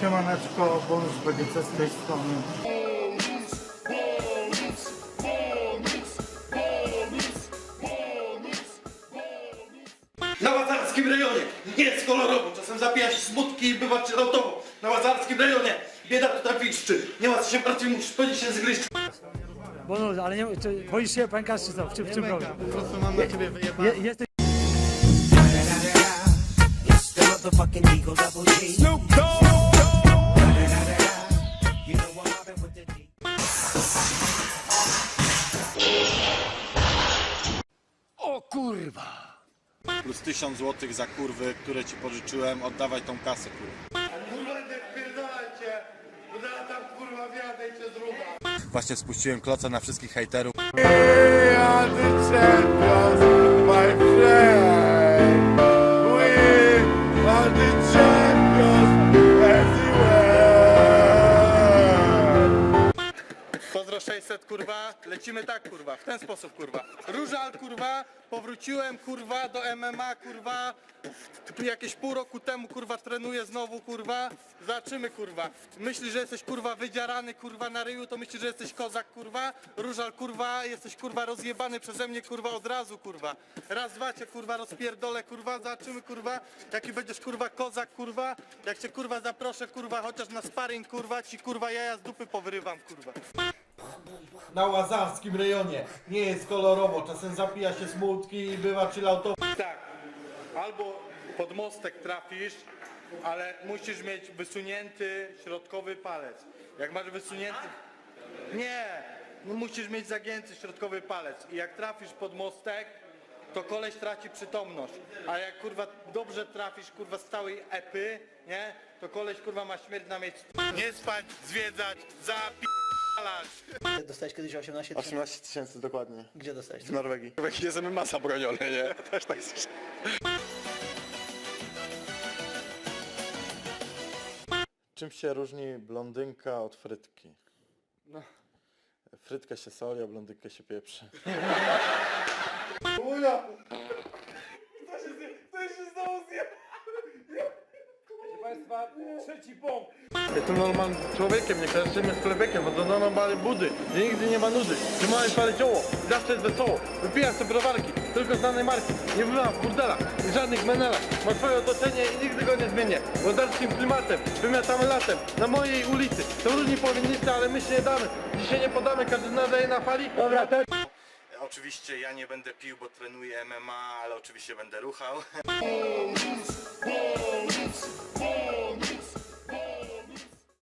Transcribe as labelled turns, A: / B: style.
A: Siemaneczko, bonus BGC z tej strony.
B: Na łazarskim rejonie nie jest kolorowo, czasem zapija się smutki i bywa chilloutowo. Na łazarskim rejonie bieda tutaj piszczy. Nie ma co się martwić, musisz powiedzieć się zgryźć.
C: Bo no, ale nie, czy boisz się, pękasz czy co? W czym, w czym problem?
A: Po prostu mam na ciebie wyjebane.
C: Je, jesteś
D: plus 1000 zł za kurwy, które ci pożyczyłem, oddawaj tą kasę kurwa.
B: Kurwa, nie wpierdolajcie, bo zaraz tam kurwa wjadę i cię zruba.
D: Właśnie spuściłem kloca na wszystkich hejterów.
B: Pozdro 600 kurwa, lecimy tak kurwa, w ten sposób kurwa. Różal kurwa, powróciłem kurwa do MMA kurwa, jakieś pół roku temu kurwa trenuję znowu kurwa, zobaczymy kurwa. Myślisz, że jesteś kurwa wydzierany kurwa na ryju, to myślisz, że jesteś kozak kurwa. Różal kurwa, jesteś kurwa rozjebany przeze mnie kurwa od razu kurwa. Raz, dwa cię kurwa rozpierdolę kurwa, zobaczymy kurwa, jaki będziesz kurwa kozak kurwa. Jak cię kurwa zaproszę kurwa, chociaż na sparring kurwa, ci kurwa jaja z dupy powyrywam kurwa.
E: Na łazarskim rejonie nie jest kolorowo, czasem zapija się smutki i bywa chilloutowo.
B: Tak, albo pod mostek trafisz, ale musisz mieć wysunięty środkowy palec. Jak masz wysunięty... Nie, no musisz mieć zagięty środkowy palec i jak trafisz pod mostek, to koleś traci przytomność. A jak kurwa dobrze trafisz kurwa z całej epy, nie? To koleś kurwa ma śmierć na miejscu. Nie spać, zwiedzać, zapi***alać.
F: Dostałeś kiedyś 18 tysięcy?
G: 18 tysięcy dokładnie.
F: Gdzie dostałeś?
G: W Norwegii. Norwegii jest MMA zabronione, nie? Też tak słyszę. Czym się różni blondynka od frytki? No. Frytkę się soli, a blondynkę się pieprzy.
E: Jestem normalnym człowiekiem, nie kojarzymy z plebekiem, bo to normalne budy, gdzie nigdy nie ma nudy, mamy fale czoło, zawsze jest wesoło, wypijam sobie browarki, tylko znanej marki, nie bywam w burdelach i żadnych menelach, mam swoje otoczenie i nigdy go nie zmienię, łodarskim klimatem, wymiatamy latem, na mojej ulicy, są różni powinnicy, ale my się nie damy, dzisiaj nie podamy, każdy nadaje na fali, dobra.
D: Oczywiście ja nie będę pił, bo trenuję MMA, ale oczywiście będę ruchał.